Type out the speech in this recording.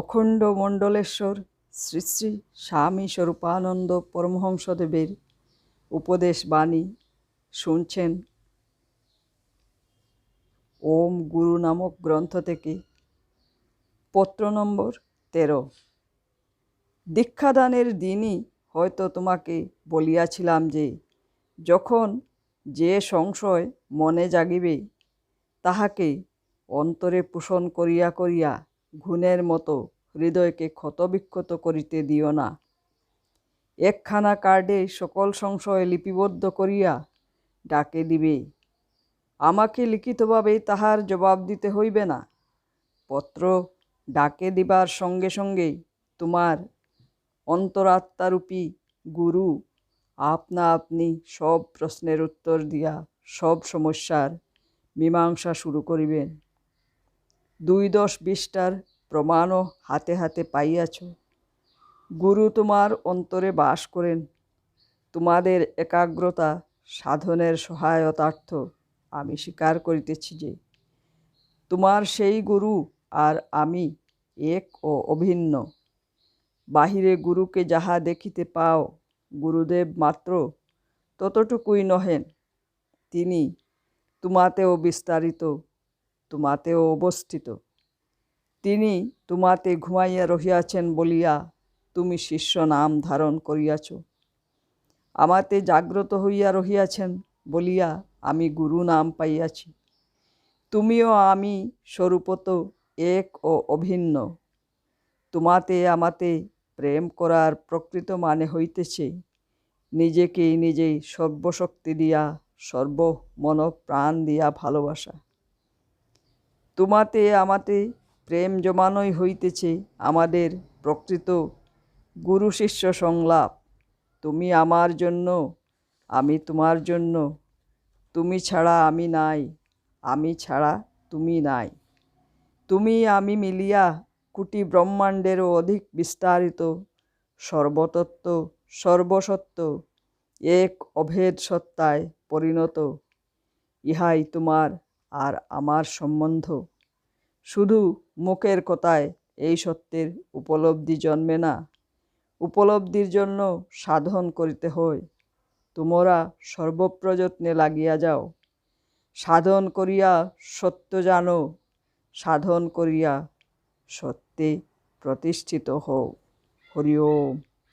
অখণ্ড মণ্ডলেশ্বর, শ্রী শ্রী স্বামী স্বরূপানন্দ পরমহংসদেবের উপদেশ বাণী শুনছেন। ওম গুরু নামক গ্রন্থ থেকে পত্র নম্বর তেরো। দীক্ষাদানের দিনই হয়তো তোমাকে বলিয়াছিলাম যে, যখন যে সংশয় মনে জাগিবে, তাহাকে অন্তরে পোষণ করিয়া করিয়া ঘুণের মতো হৃদয়কে ক্ষতবিক্ষত করিতে দিও না। একখানা কার্ডে সকল সংশয় লিপিবদ্ধ করিয়া ডাকে দিবে। আমাকে লিখিতভাবে তাহার জবাব দিতে হইবে না। পত্র ডাকে দিবার সঙ্গে সঙ্গেই তোমার অন্তরাত্মারূপী গুরু আপনা আপনি সব প্রশ্নের উত্তর দিয়া সব সমস্যার মীমাংসা শুরু করিবেন। দুই দশ বিশটার প্রমাণও হাতে হাতে পাইয়াছ। গুরু তোমার অন্তরে বাস করেন। তোমাদের একাগ্রতা সাধনের সহায়তার্থ আমি স্বীকার করিতেছি যে, তোমার সেই গুরু আর আমি এক ও অভিন্ন। বাহিরে গুরুকে যাহা দেখিতে পাও, গুরুদেব মাত্র ততটুকুই নহেন। তিনি তোমাতেও বিস্তারিত তোমাতেও অবস্থিত। তিনি তোমাতে ঘুমাইয়া রহিয়াছেন বলিয়া তুমি শিষ্য নাম ধারণ করিয়াছ। আমাতে জাগ্রত হইয়া রহিয়াছেন বলিয়া আমি গুরু নাম পাইয়াছি। তুমিও আমি স্বরূপত এক ও অভিন্ন। তোমাতে আমাতে প্রেম করার প্রকৃত মানে হইতেছে নিজেকেই নিজেই সর্বশক্তি দিয়া সর্ব মন প্রাণ দিয়া ভালোবাসা। তোমাতে আমাতে প্রেম জমানোই হইতেছে আমাদের প্রকৃত গুরু শিষ্য সংলাপ। তুমি আমার জন্য, আমি তোমার জন্য, তুমি ছাড়া আমি নাই, আমি ছাড়া তুমি নাই। তুমি আমি মিলিয়া কুটি ব্রহ্মাণ্ডেরও অধিক বিস্তারিত, সর্বতত্ত্ব সর্বসত্য এক অভেদ সত্তায় পরিণত। ইহাই তোমার আর আমার সম্বন্ধ। শুধু মুখের কথায় এই সত্যের উপলব্ধি জন্মে না। উপলব্ধির জন্য সাধন করিতে হয়। তোমরা সর্বপ্রযত্নে লাগিয়া যাও। সাধন করিয়া সত্য জানো। সাধন করিয়া সত্যে প্রতিষ্ঠিত হও। হরি ওম।